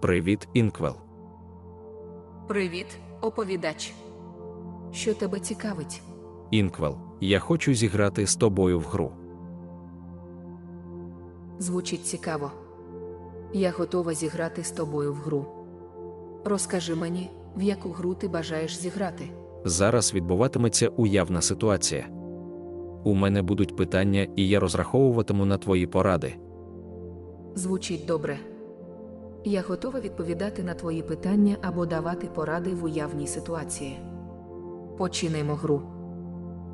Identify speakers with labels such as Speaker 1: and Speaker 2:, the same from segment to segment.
Speaker 1: Привіт, Інквел.
Speaker 2: Привіт, оповідач. Що тебе цікавить?
Speaker 1: Інквел, я хочу зіграти з тобою в гру.
Speaker 2: Звучить цікаво. Я готова зіграти з тобою в гру. Розкажи мені, в яку гру ти бажаєш зіграти.
Speaker 1: Зараз відбуватиметься уявна ситуація. У мене будуть питання, і я розраховуватиму на твої поради.
Speaker 2: Звучить добре. Я готова відповідати на твої питання або давати поради в уявній ситуації. Починаймо гру.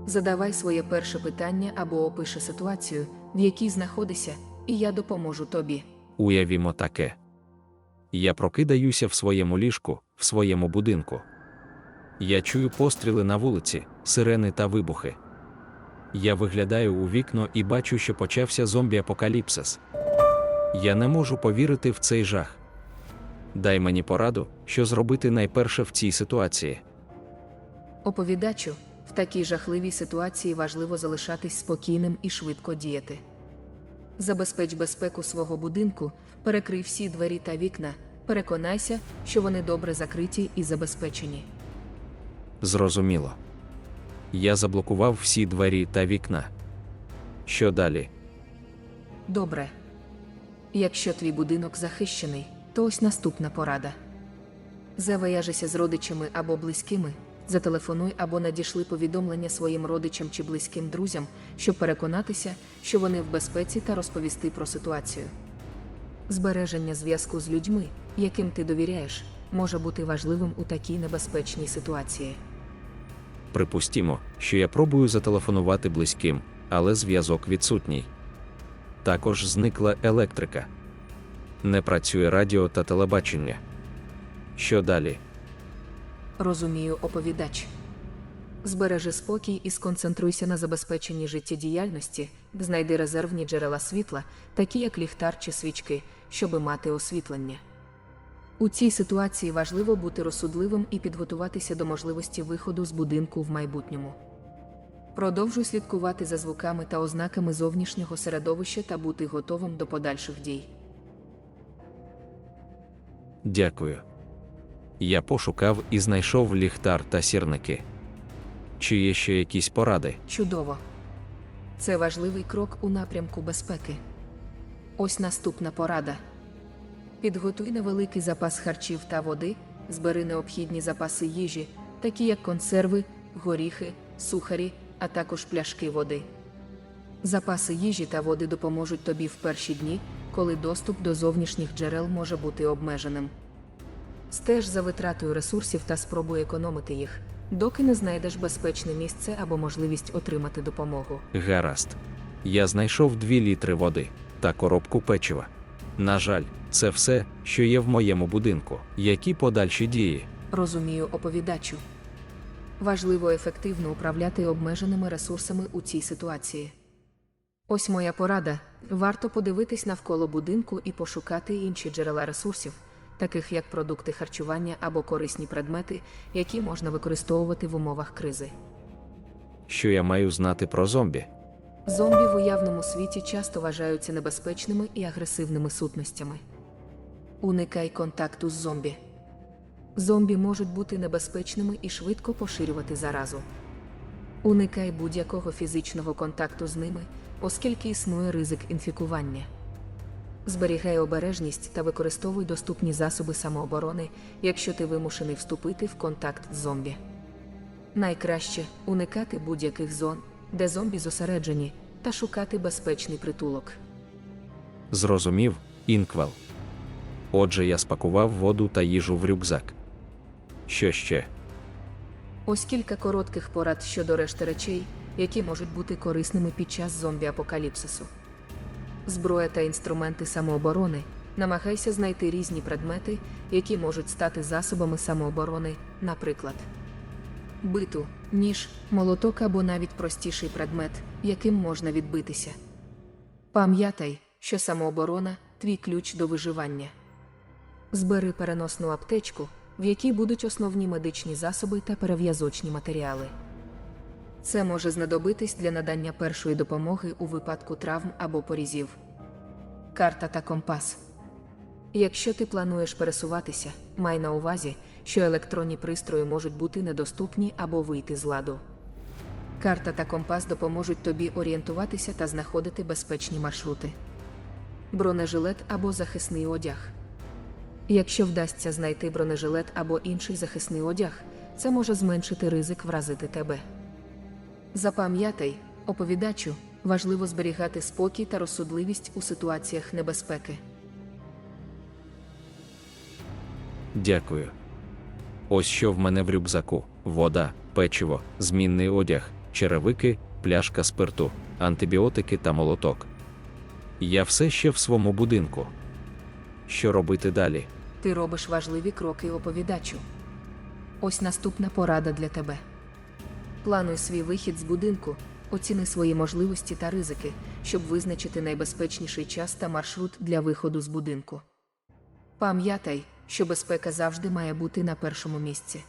Speaker 2: Задавай своє перше питання або опиши ситуацію, в якій знаходишся, і я допоможу тобі.
Speaker 1: Уявімо таке. Я прокидаюся в своєму ліжку, в своєму будинку. Я чую постріли на вулиці, сирени та вибухи. Я виглядаю у вікно і бачу, що почався зомбі-апокаліпсис. Я не можу повірити в цей жах. Дай мені пораду, що зробити найперше в цій ситуації.
Speaker 2: Оповідачу, в такій жахливій ситуації важливо залишатись спокійним і швидко діяти. Забезпеч безпеку свого будинку, перекрий всі двері та вікна, переконайся, що вони добре закриті і забезпечені.
Speaker 1: Зрозуміло. Я заблокував всі двері та вікна. Що далі?
Speaker 2: Добре. Якщо твій будинок захищений, то ось наступна порада. Завияжися з родичами або близькими, зателефонуй або надішли повідомлення своїм родичам чи близьким друзям, щоб переконатися, що вони в безпеці та розповісти про ситуацію. Збереження зв'язку з людьми, яким ти довіряєш, може бути важливим у такій небезпечній ситуації.
Speaker 1: Припустімо, що я пробую зателефонувати близьким, але зв'язок відсутній. Також зникла електрика. Не працює радіо та телебачення. Що далі?
Speaker 2: Розумію, оповідач. Збережи спокій і сконцентруйся на забезпеченні життєдіяльності, знайди резервні джерела світла, такі як ліхтар чи свічки, щоби мати освітлення. У цій ситуації важливо бути розсудливим і підготуватися до можливості виходу з будинку в майбутньому. Продовжуй слідкувати за звуками та ознаками зовнішнього середовища та бути готовим до подальших дій.
Speaker 1: Дякую. Я пошукав і знайшов ліхтар та сірники. Чи є ще якісь поради?
Speaker 2: Чудово. Це важливий крок у напрямку безпеки. Ось наступна порада. Підготуй невеликий запас харчів та води, збери необхідні запаси їжі, такі як консерви, горіхи, сухарі, а також пляшки води. Запаси їжі та води допоможуть тобі в перші дні, коли доступ до зовнішніх джерел може бути обмеженим. Стеж за витратою ресурсів та спробуй економити їх, доки не знайдеш безпечне місце або можливість отримати допомогу.
Speaker 1: Гаразд. Я знайшов 2 літри води та коробку печива. На жаль, це все, що є в моєму будинку. Які подальші дії?
Speaker 2: Розумію оповідачу. Важливо ефективно управляти обмеженими ресурсами у цій ситуації. Ось моя порада: варто подивитись навколо будинку і пошукати інші джерела ресурсів, таких як продукти харчування або корисні предмети, які можна використовувати в умовах кризи.
Speaker 1: Що я маю знати про зомбі?
Speaker 2: Зомбі в уявному світі часто вважаються небезпечними і агресивними сутностями. Уникай контакту з зомбі. Зомбі можуть бути небезпечними і швидко поширювати заразу. Уникай будь-якого фізичного контакту з ними, оскільки існує ризик інфікування. Зберігай обережність та використовуй доступні засоби самооборони, якщо ти вимушений вступити в контакт з зомбі. Найкраще уникати будь-яких зон, де зомбі зосереджені, та шукати безпечний притулок.
Speaker 1: Зрозумів, інквел. Отже, я спакував воду та їжу в рюкзак. Що ще?
Speaker 2: Ось кілька коротких порад щодо решти речей, які можуть бути корисними під час зомбі-апокаліпсису. Зброя та інструменти самооборони. Намагайся знайти різні предмети, які можуть стати засобами самооборони, наприклад, биту, ніж, молоток або навіть простіший предмет, яким можна відбитися. Пам'ятай, що самооборона твій ключ до виживання. Збери переносну аптечку, в якій будуть основні медичні засоби та перев'язочні матеріали. Це може знадобитись для надання першої допомоги у випадку травм або порізів. Карта та компас. Якщо ти плануєш пересуватися, май на увазі, що електронні пристрої можуть бути недоступні або вийти з ладу. Карта та компас допоможуть тобі орієнтуватися та знаходити безпечні маршрути. Бронежилет або захисний одяг. Якщо вдасться знайти бронежилет або інший захисний одяг, це може зменшити ризик вразити тебе. Запам'ятай, оповідачу, важливо зберігати спокій та розсудливість у ситуаціях небезпеки.
Speaker 1: Дякую. Ось що в мене в рюкзаку: вода, печиво, змінний одяг, черевики, пляшка спирту, антибіотики та молоток. Я все ще в своєму будинку. Що робити далі?
Speaker 2: Ти робиш важливі кроки оповідачу. Ось наступна порада для тебе. Плануй свій вихід з будинку, оціни свої можливості та ризики, щоб визначити найбезпечніший час та маршрут для виходу з будинку. Пам'ятай, що безпека завжди має бути на першому місці.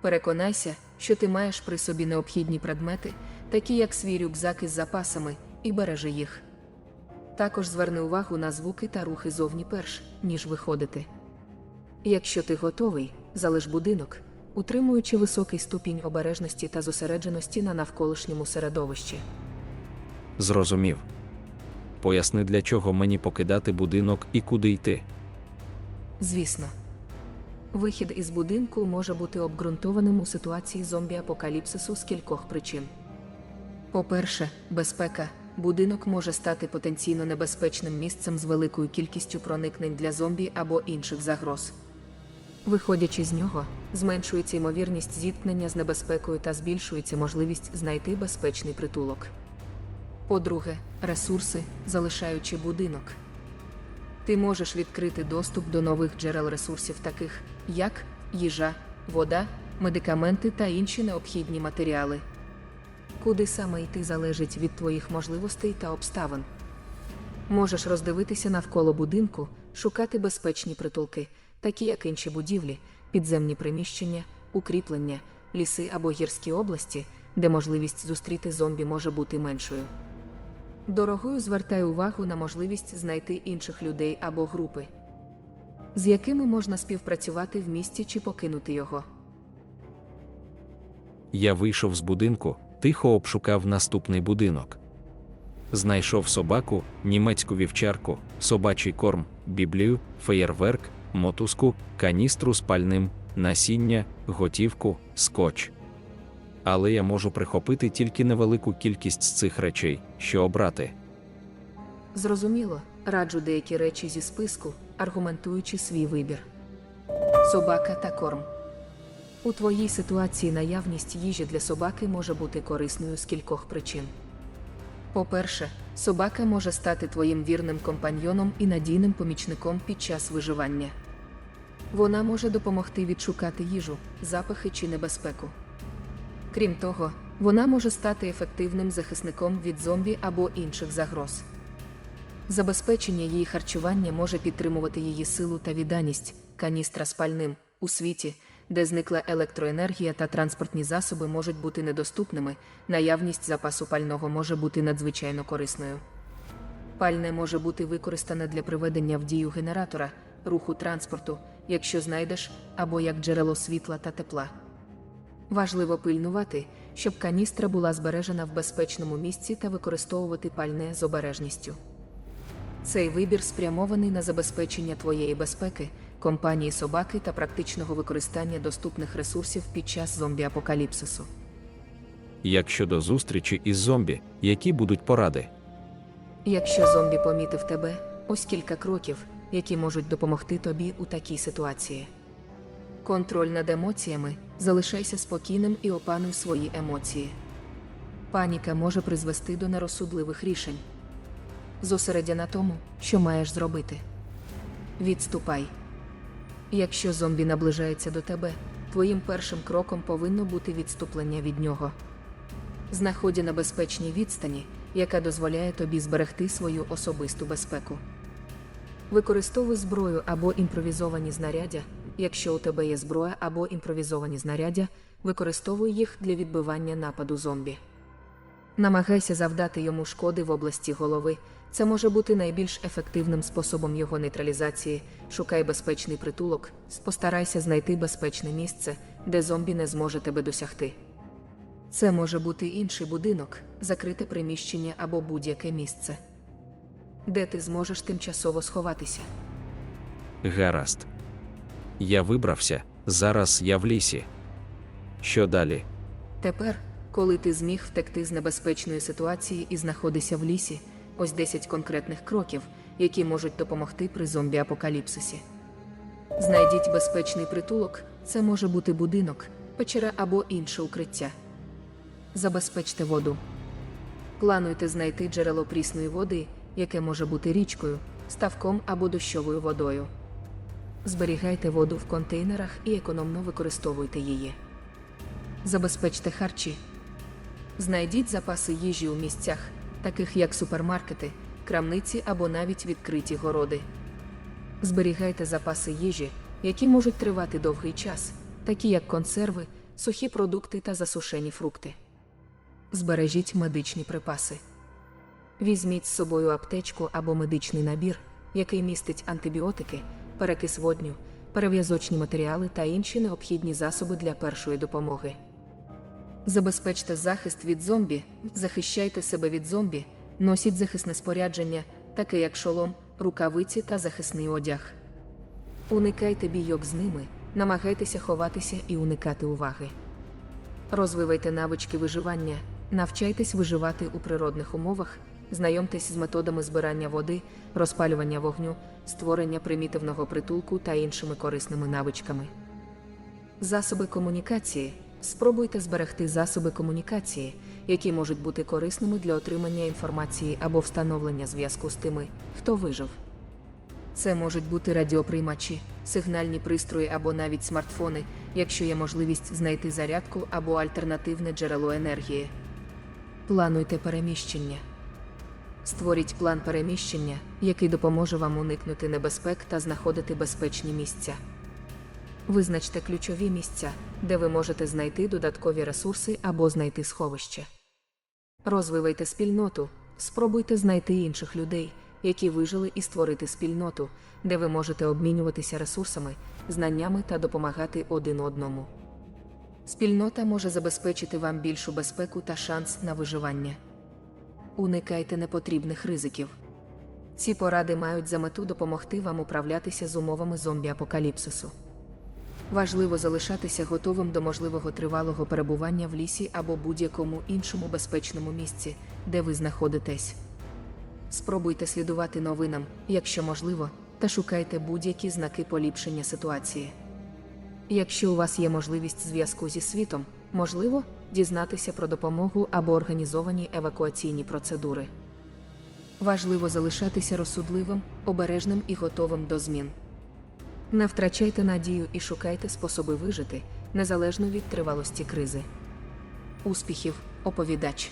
Speaker 2: Переконайся, що ти маєш при собі необхідні предмети, такі як свій рюкзак із запасами, і бережи їх. Також зверни увагу на звуки та рухи зовні перш, ніж виходити. Якщо ти готовий, залиш будинок, утримуючи високий ступінь обережності та зосередженості на навколишньому середовищі.
Speaker 1: Зрозумів. Поясни, для чого мені покидати будинок і куди йти.
Speaker 2: Звісно, вихід із будинку може бути обґрунтованим у ситуації зомбі-апокаліпсису з кількох причин. По-перше, безпека. Будинок може стати потенційно небезпечним місцем з великою кількістю проникнень для зомбі або інших загроз. Виходячи з нього, зменшується ймовірність зіткнення з небезпекою та збільшується можливість знайти безпечний притулок. По-друге, ресурси, залишаючи будинок. Ти можеш відкрити доступ до нових джерел ресурсів, таких як їжа, вода, медикаменти та інші необхідні матеріали. Куди саме йти залежить від твоїх можливостей та обставин. Можеш роздивитися навколо будинку, шукати безпечні притулки, такі як інші будівлі, підземні приміщення, укріплення, ліси або гірські області, де можливість зустріти зомбі може бути меншою. Дорогою звертай увагу на можливість знайти інших людей або групи, з якими можна співпрацювати в місті чи покинути його.
Speaker 1: Я вийшов з будинку, тихо обшукав наступний будинок. Знайшов собаку, німецьку вівчарку, собачий корм, біблію, феєрверк, мотузку, каністру з пальним, насіння, готівку, скотч. Але я можу прихопити тільки невелику кількість з цих речей, що обрати.
Speaker 2: Зрозуміло, раджу деякі речі зі списку, аргументуючи свій вибір. Собака та корм. У твоїй ситуації наявність їжі для собаки може бути корисною з кількох причин. По-перше, собака може стати твоїм вірним компаньйоном і надійним помічником під час виживання. Вона може допомогти відшукати їжу, запахи чи небезпеку. Крім того, вона може стати ефективним захисником від зомбі або інших загроз. Забезпечення її харчування може підтримувати її силу та відданість, каністра з пальним у світі, де зникла електроенергія та транспортні засоби можуть бути недоступними, наявність запасу пального може бути надзвичайно корисною. Пальне може бути використане для приведення в дію генератора, руху транспорту, якщо знайдеш, або як джерело світла та тепла. Важливо пильнувати, щоб каністра була збережена в безпечному місці та використовувати пальне з обережністю. Цей вибір спрямований на забезпечення твоєї безпеки, компанії собаки та практичного використання доступних ресурсів під час зомбі-апокаліпсису.
Speaker 1: Як щодо зустрічі із зомбі, які будуть поради?
Speaker 2: Якщо зомбі помітив тебе, ось кілька кроків, які можуть допомогти тобі у такій ситуації. Контроль над емоціями, залишайся спокійним і опануй свої емоції. Паніка може призвести до нерозсудливих рішень. Зосередя на тому, що маєш зробити. Відступай. Якщо зомбі наближається до тебе, твоїм першим кроком повинно бути відступлення від нього. Знаході на безпечній відстані, яка дозволяє тобі зберегти свою особисту безпеку. Використовуй зброю або імпровізовані знаряддя. Якщо у тебе є зброя або імпровізовані знаряддя, використовуй їх для відбивання нападу зомбі. Намагайся завдати йому шкоди в області голови, Це може бути найбільш ефективним способом його нейтралізації. Шукай безпечний притулок, постарайся знайти безпечне місце, де зомбі не зможе тебе досягти. Це може бути інший будинок, закрите приміщення або будь-яке місце, де ти зможеш тимчасово сховатися.
Speaker 1: Гаразд. Я вибрався, зараз я в лісі. Що далі?
Speaker 2: Тепер, коли ти зміг втекти з небезпечної ситуації і знаходишся в лісі, ось 10 конкретних кроків, які можуть допомогти при зомбі-апокаліпсисі. Знайдіть безпечний притулок, це може бути будинок, печера або інше укриття. Забезпечте воду. Плануйте знайти джерело прісної води, яке може бути річкою, ставком або дощовою водою. Зберігайте воду в контейнерах і економно використовуйте її. Забезпечте харчі. Знайдіть запаси їжі у місцях, таких як супермаркети, крамниці або навіть відкриті городи. Зберігайте запаси їжі, які можуть тривати довгий час, такі як консерви, сухі продукти та засушені фрукти. Збережіть медичні припаси. Візьміть з собою аптечку або медичний набір, який містить антибіотики, перекис водню, перев'язочні матеріали та інші необхідні засоби для першої допомоги. Забезпечте захист від зомбі, захищайте себе від зомбі, носіть захисне спорядження, таке як шолом, рукавиці та захисний одяг. Уникайте бійок з ними, намагайтеся ховатися і уникати уваги. Розвивайте навички виживання, навчайтесь виживати у природних умовах, знайомтесь з методами збирання води, розпалювання вогню, створення примітивного притулку та іншими корисними навичками. Засоби комунікації. Спробуйте зберегти засоби комунікації, які можуть бути корисними для отримання інформації або встановлення зв'язку з тими, хто вижив. Це можуть бути радіоприймачі, сигнальні пристрої або навіть смартфони, якщо є можливість знайти зарядку або альтернативне джерело енергії. Плануйте переміщення. Створіть план переміщення, який допоможе вам уникнути небезпек та знаходити безпечні місця. Визначте ключові місця, де ви можете знайти додаткові ресурси або знайти сховище. Розвивайте спільноту, спробуйте знайти інших людей, які вижили і створити спільноту, де ви можете обмінюватися ресурсами, знаннями та допомагати один одному. Спільнота може забезпечити вам більшу безпеку та шанс на виживання. Уникайте непотрібних ризиків. Ці поради мають за мету допомогти вам управлятися з умовами зомбі-апокаліпсису. Важливо залишатися готовим до можливого тривалого перебування в лісі або будь-якому іншому безпечному місці, де ви знаходитесь. Спробуйте слідувати новинам, якщо можливо, та шукайте будь-які знаки поліпшення ситуації. Якщо у вас є можливість зв'язку зі світом, можливо дізнатися про допомогу або організовані евакуаційні процедури. Важливо залишатися розсудливим, обережним і готовим до змін. Не втрачайте надію і шукайте способи вижити, незалежно від тривалості кризи. Успіхів, оповідач!